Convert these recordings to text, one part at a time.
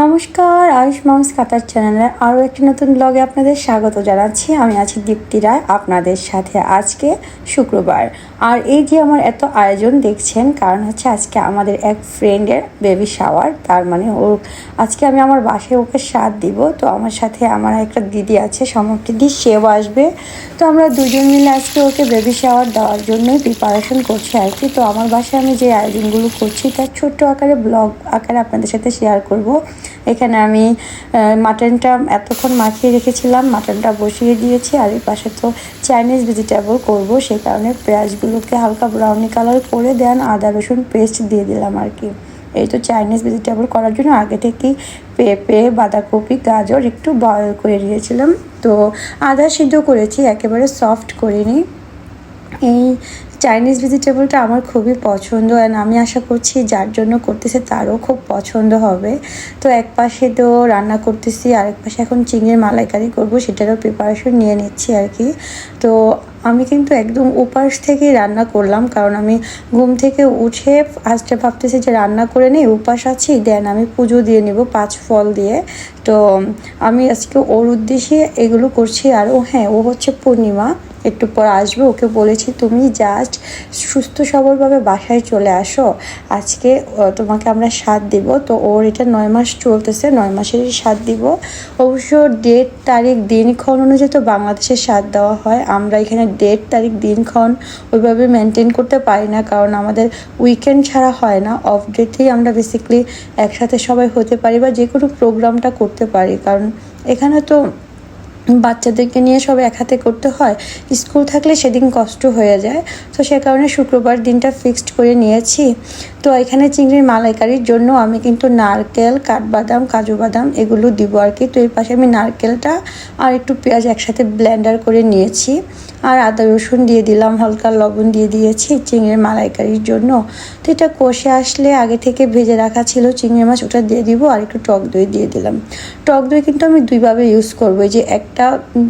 নমস্কার, আয়ুষ মাউস কাতার চ্যানেলে আরও একটি নতুন ব্লগে আপনাদের স্বাগত জানাচ্ছি। আমি আছি দীপ্তি রায়, আপনাদের সাথে আজকে শুক্রবার। আর এই যে আমার এত আয়োজন দেখছেন, কারণ হচ্ছে আজকে আমাদের এক ফ্রেন্ডের বেবি শাওয়ার তার মানে ও, আজকে আমি আমার বাসায় ওকে সাথ দিব। তো আমার সাথে আমার একটা দিদি আছে সমর্থিদি সেও আসবে। তো আমরা দুজন মিলে আজকে ওকে বেবি শাওয়ার দেওয়ার জন্যই প্রিপারেশন করছি আর কি। তো আমার বাসায় আমি যে আয়োজনগুলো করছি, তার ছোট্ট আকারে ব্লগ আকারে আপনাদের সাথে শেয়ার করব। এখানে আমি মাটনটা এতক্ষণ মাখিয়ে রেখেছিলাম মাটনটা বসিয়ে দিয়েছি আর এই পাশে তো চাইনিজ ভেজিটেবল করব সেই কারণে পেঁয়াজগুলোকে হালকা ব্রাউনি কালার করে দেন, আদা, রসুন পেস্ট দিয়ে দিলাম আর কি। এই তো চাইনিজ ভেজিটেবল করার জন্য আগে থেকেই পেঁপে, বাঁধাকপি, গাজর একটু বয়েল করে দিয়েছিলাম তো আদা সিদ্ধ করেছি, একেবারে সফট করিনি। এই চাইনিজ ভেজিটেবলটা আমার খুবই পছন্দ অ্যান্ড আমি আশা করছি যার জন্য করতেছে তারও খুব পছন্দ হবে। তো এক পাশে তো রান্না করতেছি, আরেক পাশে এখন চিংড়ির মালাইকারি করব, সেটারও প্রিপারেশন নিয়ে নিচ্ছি আর কি তো আমি কিন্তু একদম উপাস থেকেই রান্না করলাম, কারণ আমি ঘুম থেকে উঠে আজকে ভাবতেছি যে রান্না করে নেই, উপাস আছি দেন আমি পুজো দিয়ে নেব, পাঁচ ফল দিয়ে। তো আমি আজকে ওর উদ্দেশ্যে এগুলো করছি, আর ও হ্যাঁ ও হচ্ছে পূর্ণিমা। একটু পর আসবে, ওকে বলেছি, তুমি জাস্ট সুস্থ সবলভাবে বাসায় চলে আসো। আজকে তোমাকে আমরা স্বাদ দিব। তো ওর এটা নয় মাস চলতেছে, নয় মাসেরই স্বাদ দিব। অবশ্য ডেট তারিখ দিনক্ষণ অনুযায়ী তো বাংলাদেশে স্বাদ দেওয়া হয়। আমরা এখানে ডেট তারিখ দিনক্ষণ ওইভাবে মেনটেন করতে পারি না, কারণ আমাদের উইকেন্ড ছাড়া হয় না। অফ ডেটেই আমরা বেসিক্যালি একসাথে সবাই হতে পারি বা যে কোনো প্রোগ্রামটা করতে পারি। কারণ এখানে তো বাচ্চাদেরকে নিয়ে সব এক হাতে করতে হয়, স্কুল থাকলে সেদিন কষ্ট হয়ে যায়। তো সে কারণে শুক্রবার দিনটা ফিক্সড করে নিয়েছি। তো এখানে চিংড়ির মালাইকারির জন্য আমি কিন্তু নারকেল, কাঠবাদাম, কাজু বাদাম এগুলো দিব আর কি। তো এর পাশে আমি নারকেলটা আর একটু পেঁয়াজ একসাথে ব্লেন্ডার করে নিয়েছি। আর আদা রসুন দিয়ে দিলাম, হালকা লবণ দিয়ে দিয়েছি চিংড়ির মালাইকারির জন্য। তো এটা কষে আসলে আগে থেকে ভেজে রাখা ছিল চিংড়ি মাছ, ওটা দিয়ে দিব আর একটু টক দই দিয়ে দিলাম। টক দই কিন্তু আমি দুইভাবে ইউজ করব যে একটা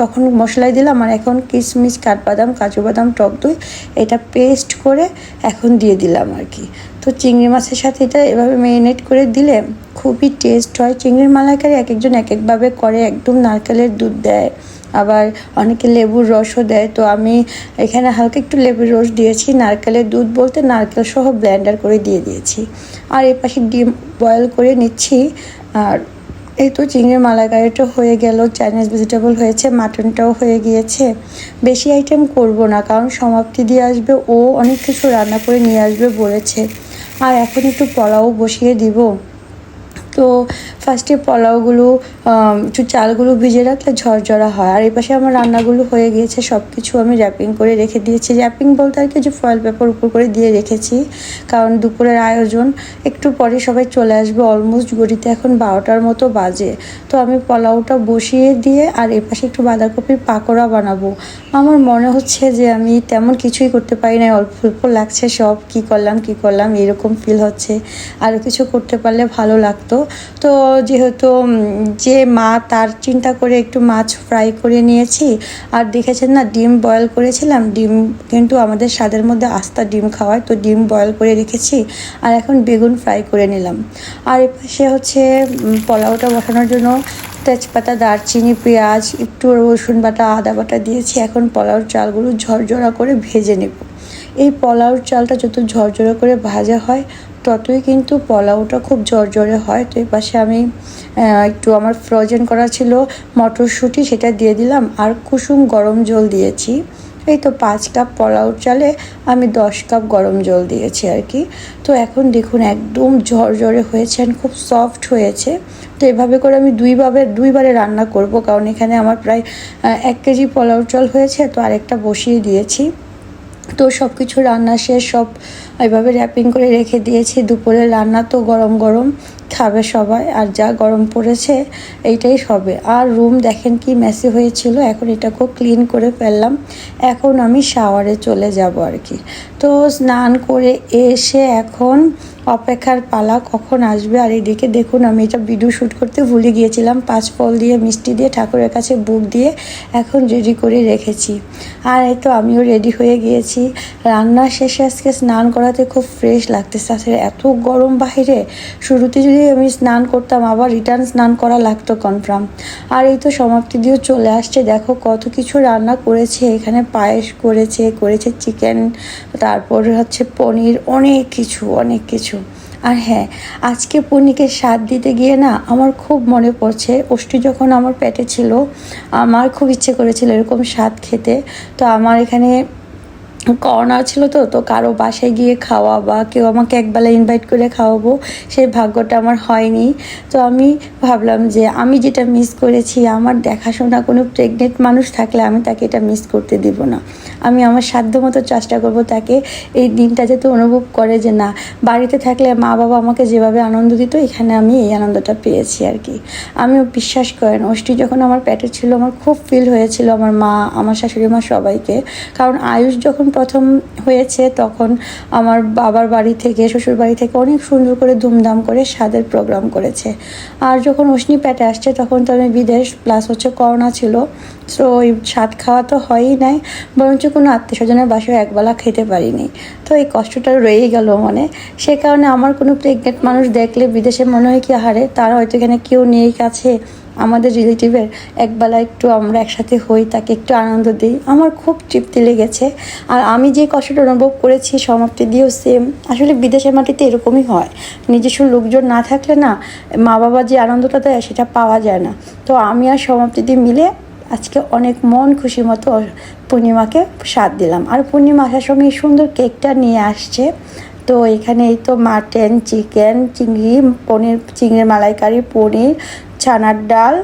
তখন মশলাই দিলাম আর এখন কিশমিশ, কাঠবাদাম কাজু বাদাম টক দই এটা পেস্ট করে এখন দিয়ে দিলাম আর কি। তো চিংড়ি মাছের সাথে এটা এভাবে ম্যারিনেট করে দিলে খুবই টেস্ট হয়। চিংড়ির মালাইকারি এক একজন এক একভাবে করে, একদম নারকেলের দুধ দেয়, আবার অনেকে লেবুর রসও দেয়। তো আমি এখানে হালকা একটু লেবুর রস দিয়েছি, নারকেলের দুধ বলতে নারকেল সহ ব্লেন্ডার করে দিয়ে দিয়েছি। আর এ পাশে ডিম বয়েল করে নিচ্ছি, আর এই তো চিংড়ির মালাইকারিটা হয়ে গেল চাইনিজ ভেজিটেবল হয়েছে মাটনটাও হয়ে গিয়েছে। বেশি আইটেম করব না, কারণ সমাপ্তি দিয়ে আসবে, ও অনেক কিছু রান্না করে নিয়ে আসবে বলেছে। আর এখন একটু পড়াও বসিয়ে দিব। তো ফার্স্টে পোলাওগুলো একটু চালগুলো ভিজে রাখলে ঝরঝরা হয়। আর এই পাশে আমার রান্নাগুলো হয়ে গিয়েছে সব কিছু আমি র্যাপিং করে রেখে দিয়েছি। র্যাপিং বলতে আর কি যে ফয়েল পেপার উপর করে দিয়ে রেখেছি। কারণ দুপুরের আয়োজন, একটু পরে সবাই চলে আসবে অলমোস্ট গড়িতে এখন বারোটার মতো বাজে। তো আমি পোলাওটা বসিয়ে দিয়ে আর এ পাশে একটু বাঁধাকপির পাকোড়া বানাবো। আমার মনে হচ্ছে যে আমি তেমন কিছুই করতে পারি না অল্প অল্প লাগছে সব, কি করলাম কি করলাম, এরকম ফিল হচ্ছে। আরও কিছু করতে পারলে ভালো লাগতো। তো যেহেতু যে মা তার চিন্তা করে একটু মাছ ফ্রাই করে নিয়েছি, আর দেখেছেন না, ডিম বয়েল করেছিলাম, ডিম কিন্তু আমাদের স্বাদের মধ্যে আস্তা ডিম খাওয়ায়, তো ডিম বয়েল করে রেখেছি, আর এখন বেগুন ফ্রাই করে নিলাম। আর এপাশে হচ্ছে পোলাওটা বসানোর জন্য তেজপাতা, দারচিনি, পেঁয়াজ, একটু রসুন বাটা, আদা বাটা দিয়েছি, এখন পোলাওর চালগুলো ঝরঝরা করে ভেজে নেব। এই পোলাওর চালটা যত ঝরঝরা করে ভাজা হয় ততই কিন্তু পোলাওটা খুব জর্জরে হয়। তো এই পাশে আমি একটু আমার ফ্রোজেন করা ছিল মটরশুঁটি, সেটা দিয়ে দিলাম। আর কুসুম গরম জল দিয়েছি। এই তো পাঁচ কাপ পোলাও চালে আমি দশ কাপ গরম জল দিয়েছি আর কি। তো এখন দেখুন, একদম ঝরঝরে হয়েছে খুব সফট হয়েছে। তো এভাবে করে আমি দুইভাবে, দুইবারে রান্না করব। কারণ এখানে আমার প্রায় এক কেজি পোলাও চাল হয়েছে। তো আরেকটা বসিয়ে দিয়েছি। তো সব কিছু রান্না শেষ, সব এভাবে র্যাপিং করে রেখে দিয়েছি। দুপুরে রান্না তো গরম গরম। খাবে সবাই, আর যা গরম পড়েছে এইটাই সবে আর রুম দেখেন কি মেসি হয়েছিল, এখন এটা খুব ক্লিন করে ফেললাম। এখন আমি শাওয়ারে চলে যাব আর কি। তো স্নান করে এসে এখন অপেক্ষার পালা কখন আসবে, আর এদিকে দেখুন আমি এটা ভিডিও শ্যুট করতে ভুলে গিয়েছিলাম, পাঁচ ফল দিয়ে, মিষ্টি দিয়ে, ঠাকুরের কাছে বুক দিয়ে এখন রেডি করে রেখেছি। আর এই তো আমিও রেডি হয়ে গিয়েছি। রান্না শেষে আজকে স্নান করাতে খুব ফ্রেশ লাগতেছে। আসলে এত গরম বাহিরে, শুরুতে যদি যদি আমি স্নান করতাম, আবার রিটার্ন স্নান করা লাগতো কনফার্ম আর এই তো সমাপ্তি দিয়েও চলে আসছে। দেখো কত কিছু রান্না করেছে, এখানে পায়েস করেছে করেছে চিকেন তারপর হচ্ছে পনির, অনেক কিছু অনেক কিছু। আর হ্যাঁ আজকে পূর্ণিকে স্বাদ দিতে গিয়ে না আমার খুব মনে পড়ছে। অষ্টি যখন আমার পেটে ছিল, আমার খুব ইচ্ছে করেছিল এরকম স্বাদ খেতে। তো আমার এখানে করোনা ছিল তো তো কারও বাসায় গিয়ে খাওয়া বা কেউ আমাকে একবেলা ইনভাইট করে খাওয়াবো, সেই ভাগ্যটা আমার হয়নি। তো আমি ভাবলাম যে আমি যেটা মিস করেছি, আমার দেখাশোনা কোনো প্রেগনেন্ট মানুষ থাকলে আমি তাকে এটা মিস করতে দিব না। আমি আমার সাধ্য মতো চেষ্টা করব তাকে এই দিনটা যাতে অনুভব করে যে না, বাড়িতে থাকলে মা বাবা আমাকে যেভাবে আনন্দ দিত, এখানে আমি এই আনন্দটা পেয়েছি আর কি। আমিও বিশ্বাস করেন, অষ্টি যখন আমার পেটে ছিল, আমার খুব ফিল হয়েছিল আমার মা, আমার শাশুড়ি মা সবাইকে। কারণ আয়ুষ যখন প্রথম হয়েছে, তখন আমার বাবার বাড়ি থেকে, শ্বশুর বাড়ি থেকে অনেক সুন্দর করে ধুমধাম করে স্বাদের প্রোগ্রাম করেছে। আর যখন অশ্নি পেটে আসছে, তখন তো আমি বিদেশ প্লাস হচ্ছে করোনা ছিল সো ওই স্বাদ খাওয়া তো হয়ই নাই, বরঞ্চ কোনো আত্মীয় স্বজনের বাসায় একবেলা খেতে পারিনি। তো এই কষ্টটা রয়েই গেল মনে। সে কারণে আমার কোনো প্রেগনেন্ট মানুষ দেখলে বিদেশে মনে হয় কি হারে তারা হয়তো এখানে কেউ নেই কাছে আমাদের রিলেটিভের একবেলা একটু আমরা একসাথে হই, তাকে একটু আনন্দ দিই। আমার খুব তৃপ্তি লেগেছে। আর আমি যে কষ্টটা অনুভব করেছি, সমাপ্তি দিয়েও সেম আসলে বিদেশের মাটিতে এরকমই হয়। নিজস্ব লোকজন না থাকলে না মা বাবা যে আনন্দটা দেয়, সেটা পাওয়া যায় না। তো আমি আর সমাপ্তি দিয়ে মিলে আজকে অনেক মন খুশি মতো পূর্ণিমাকে স্বাদ দিলাম। আর পূর্ণিমা আসার এই সুন্দর কেকটা নিয়ে আসছে। তো এখানে এই তো মাটন, চিকেন, চিংড়ি, পনির, চিংড়ির মালাইকারি, পনির ছানার ডাল,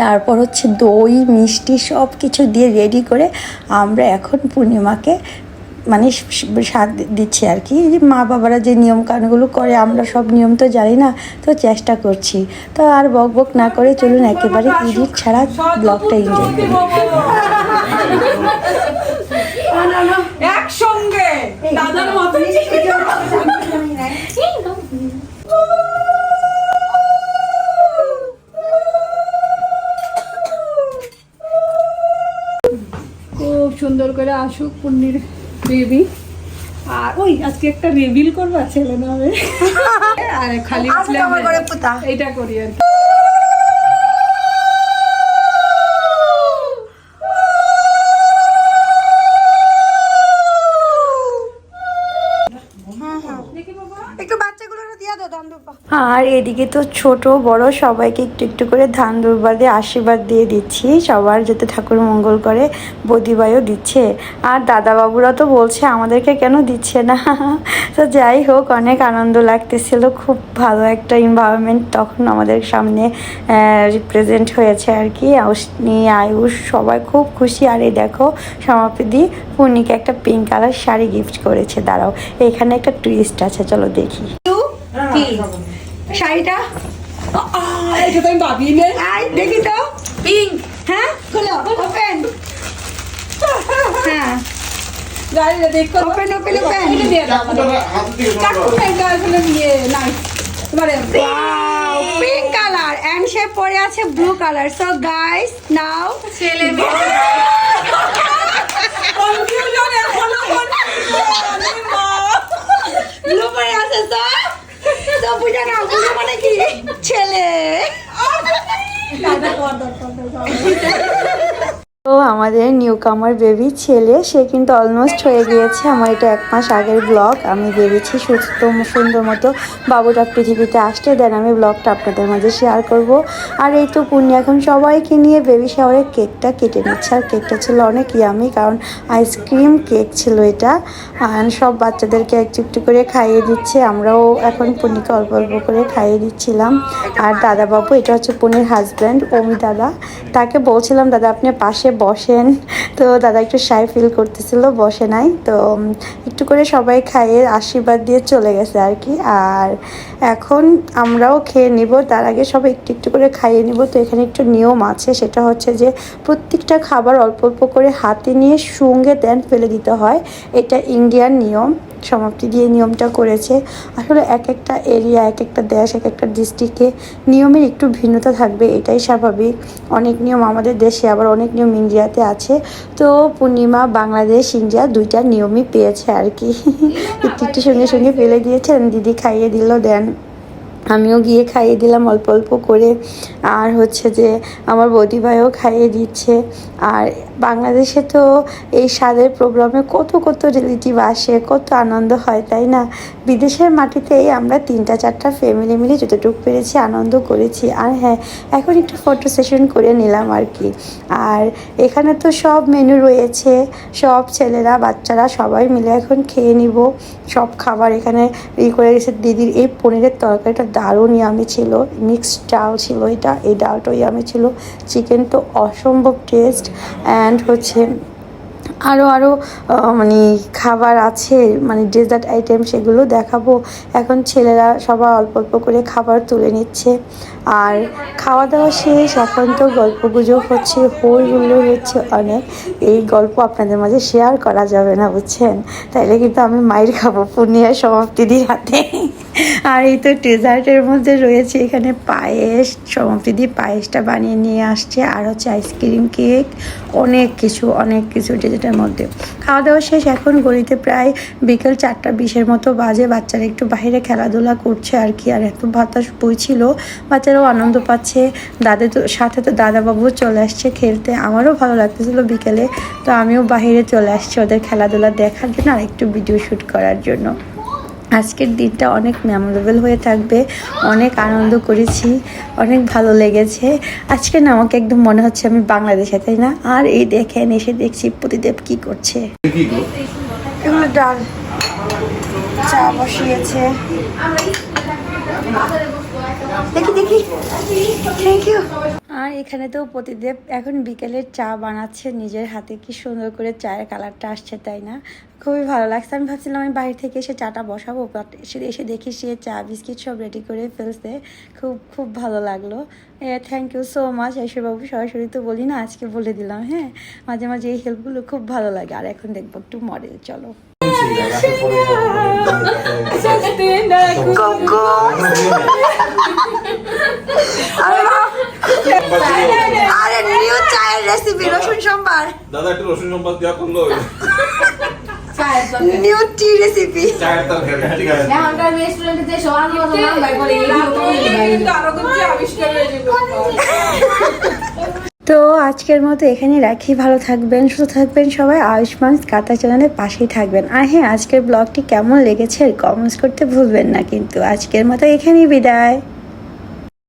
তারপর হচ্ছে দই, মিষ্টি সব কিছু দিয়ে রেডি করে আমরা এখন পূর্ণিমাকে মানে স্বাদ দিচ্ছি আর কি। যে মা বাবারা যে নিয়ম কানুনগুলো করে, আমরা সব নিয়ম তো জানি না, তো চেষ্টা করছি। তো আর বক বক না করে চলুন, একেবারে ইডিট ছাড়া ব্লগটা এনজয় করি। আসুক পন্নির বেবি আর ওই আজকে একটা রিভিল করবা ছেলে নামে আর খালি। এটা করি আর কি। এদিকে তো ছোট, বড়, সবাইকে একটু একটু করে ধান দুর্বাদে আশীর্বাদ দিয়ে দিচ্ছি। সবার যাতে ঠাকুর মঙ্গল করে বদিবাইও দিচ্ছে। আর দাদা বাবুরা তো বলছে, আমাদেরকে কেন দিচ্ছে না? তো যাই হোক, অনেক আনন্দ লাগতেছিল। খুব ভালো একটা এনভায়রনমেন্ট তখন আমাদের সামনে রিপ্রেজেন্ট হয়েছে আর কি। আউসনি আয়ুষ, সবাই খুব খুশি। আর এই দেখো, সমাপ্তি, পূর্ণিকে একটা পিঙ্ক কালার শাড়ি গিফট করেছে। দাঁড়াও, এখানে একটা টুইস্ট আছে, চলো দেখি। কি শাড়িটা? এটা তো আমি নেই আই দেখি তো। পিঙ্ক। হ্যাঁ? খোলো ওপেন হ্যাঁ। গাড়িটা দেখো। ওপেন ওপেন ওপেন দিয়ে দাও। কাকুন না এটা নিয়ে নাই। এবারে ওয়াও পিঙ্ক। কালার এন্ড সে পরে আছে blue colour so guys now ছেলে কনফিউশন এখনও ব্লু পরে আছে তো ব্লু মানে কি? ছেলে। দাদা। তো আমাদের নিউ কামার বেবি ছেলে, সে কিন্তু অলমোস্ট হয়ে গিয়েছে আমার এটা এক মাস আগের ব্লগ আমি ভেবেছি সুস্থ, সুন্দর মতো বাবুটা পৃথিবীতে আসতে দেন আমি ব্লগটা আপনাদের মাঝে শেয়ার করব। আর এই তো পুণ্য, এখন সবাইকে নিয়ে বেবি শাওয়ারে কেকটা কেটে নিচ্ছে। আর কেকটা ছিল অনেক ইয়ামি কারণ আইসক্রিম কেক ছিল এটা। আর সব বাচ্চাদেরকে একটু একটু করে খাইয়ে দিচ্ছে। আমরাও এখন পুণ্যকে অল্প অল্প করে খাইয়ে দিচ্ছিলাম। আর দাদা বাবু এটা হচ্ছে পুনির হাজব্যান্ড অমি দাদা। তাকে বলছিলাম, দাদা, আপনি পাশে বসেন। তো দাদা একটু সাই ফিল করতেছিল, বসে নাই। তো একটু করে সবাই খাইয়ে আশীর্বাদ দিয়ে চলে গেছে আর কি। আর এখন আমরাও খেয়ে নিব, তার আগে সবাই একটু একটু করে খাইয়ে নিব। তো এখানে একটু নিয়ম আছে, সেটা হচ্ছে যে প্রত্যেকটা খাবার অল্প অল্প করে হাতে নিয়ে সঙ্গে দেন ফেলে দিতে হয়। এটা ইন্ডিয়ান নিয়ম। সমাপ্তি দিয়ে নিয়মটা করেছে। আসলে এক একটা এরিয়া এক একটা দেশ এক একটা ডিস্ট্রিক্টে নিয়মের একটু ভিন্নতা থাকবে এটাই স্বাভাবিক। অনেক নিয়ম আমাদের দেশে আবার অনেক নিয়ম ইন্ডিয়াতে আছে। তো পূর্ণিমা বাংলাদেশ ইন্ডিয়া দুইটা নিয়মই পেয়েছে আর কি। একটু একটু সঙ্গে সঙ্গে ফেলে দিয়েছেন দিদি খাইয়ে দিল দেন। আমিও গিয়ে খাইয়ে দিলাম অল্প অল্প করে। আর হচ্ছে যে, আমার বৌদি ভাইও খাইয়ে দিচ্ছে। আর বাংলাদেশে তো এই স্বাদের প্রোগ্রামে কত কত রিলেটিভ আসে, কত আনন্দ হয়, তাই না? বিদেশের মাটিতেই আমরা তিনটা, চারটা ফ্যামিলি মিলে যতটুকু পেরেছি আনন্দ করেছি। আর হ্যাঁ এখন একটু ফটো সেশন করে নিলাম আর কি। আর এখানে তো সব মেনু রয়েছে। সব ছেলেরা, বাচ্চারা সবাই মিলে এখন খেয়ে নিব। সব খাবার এখানে ই করে গেছে দিদির এই পনিরের তরকারিটা দারুণ ইয়ামি ছিল মিক্সড ডাল ছিল এটা, এই ডালটাও ইয়ামি ছিল। চিকেন তো অসম্ভব টেস্ট অ্যান্ড হচ্ছে আরও আরও মানে খাবার আছে মানে ডেজার্ট আইটেম সেগুলো দেখাবো। এখন ছেলেরা সবাই অল্প অল্প করে খাবার তুলে নিচ্ছে। আর খাওয়া দাওয়া শেষ, এখন তো গল্প গুজব হচ্ছে হই হুল্লোড় হচ্ছে অনেক। এই গল্প আপনাদের মাঝে শেয়ার করা যাবে না, বুঝছেন? তাইলে কিন্তু আমি মায়ের খাব, পূর্ণিয়ার সমাপ্তিদির হাতে। আর এই তো ডেজার্টের মধ্যে রয়েছে এখানে পায়েস। সমাপ্তিদি পায়েসটা বানিয়ে নিয়ে আসছে, আর হচ্ছে আইসক্রিম কেক অনেক কিছু অনেক কিছু ডেজার্টের মধ্যে। খাওয়া দাওয়া শেষ, এখন গলিতে প্রায় বিকেল চারটা বিশের মতো বাজে। বাচ্চারা একটু বাইরে খেলাধুলা করছে আর কি, আর এত বাতাস বইছিল। বাচ্চারাও আনন্দ পাচ্ছে। দাদা তো, সাথে তো দাদাবাবুও চলে আসছে খেলতে। আমারও ভালো লাগতেছিল বিকেলে। তো আমিও বাইরে চলে আসছি ওদের খেলাধুলা দেখার জন্য আর একটু ভিডিও শ্যুট করার জন্য। আজকের দিনটা অনেক মেমোরেবল হয়ে থাকবে অনেক আনন্দ করেছি অনেক ভালো লেগেছে। আজকে না আমাকে একদম মনে হচ্ছে আমি বাংলাদেশে তাই না? আর এই দেখেন এসে দেখছি প্রতিদেব কি করছে। এগুলো ডাল চা বসিয়েছে। দেখি দেখি। থ্যাংক ইউ আর এখানে তো প্রতিদেব এখন বিকেলের চা বানাচ্ছে, নিজের হাতে কি সুন্দর করে চায়ের কালারটা আসছে, তাই না? খুবই ভালো লাগছে। আমি ভাবছিলাম আমি বাইরে থেকে এসে চাটা বসাবো বাট এসে এসে দেখি সে চা, বিস্কিট সব রেডি করে ফেলছে। খুব খুব ভালো লাগল। থ্যাংক ইউ সো মাচ বাবু সরাসরি তো বলি না, আজকে বলে দিলাম হ্যাঁ? মাঝে মাঝে এই হেল্পগুলো খুব ভালো লাগে। আর এখন দেখব একটু মডেল চলো। আরে নিউ চায়ের রেসিপি রসুন সম্বার দাদা একটু রসুন সম্বাদ দেওয়া করল। নিউ টি রেসিপি চায়ের তরকারি ঠিক আছে? এখনকার রেস্টুরেন্টে সবার মতো নাম্বার করে কিন্তু আবিষ্কার হয়ে যেত তো আজকের মতো এখানে রাখি। ভালো থাকবেন, সুস্থ থাকবেন সবাই। আয়ুষ্মান কাতা চ্যানেলের পাশেই থাকবেন। আর হ্যাঁ আজকের ব্লগটি কেমন লেগেছে কমেন্টস করতে ভুলবেন না কিন্তু। আজকের মতো এখানেই বিদায়।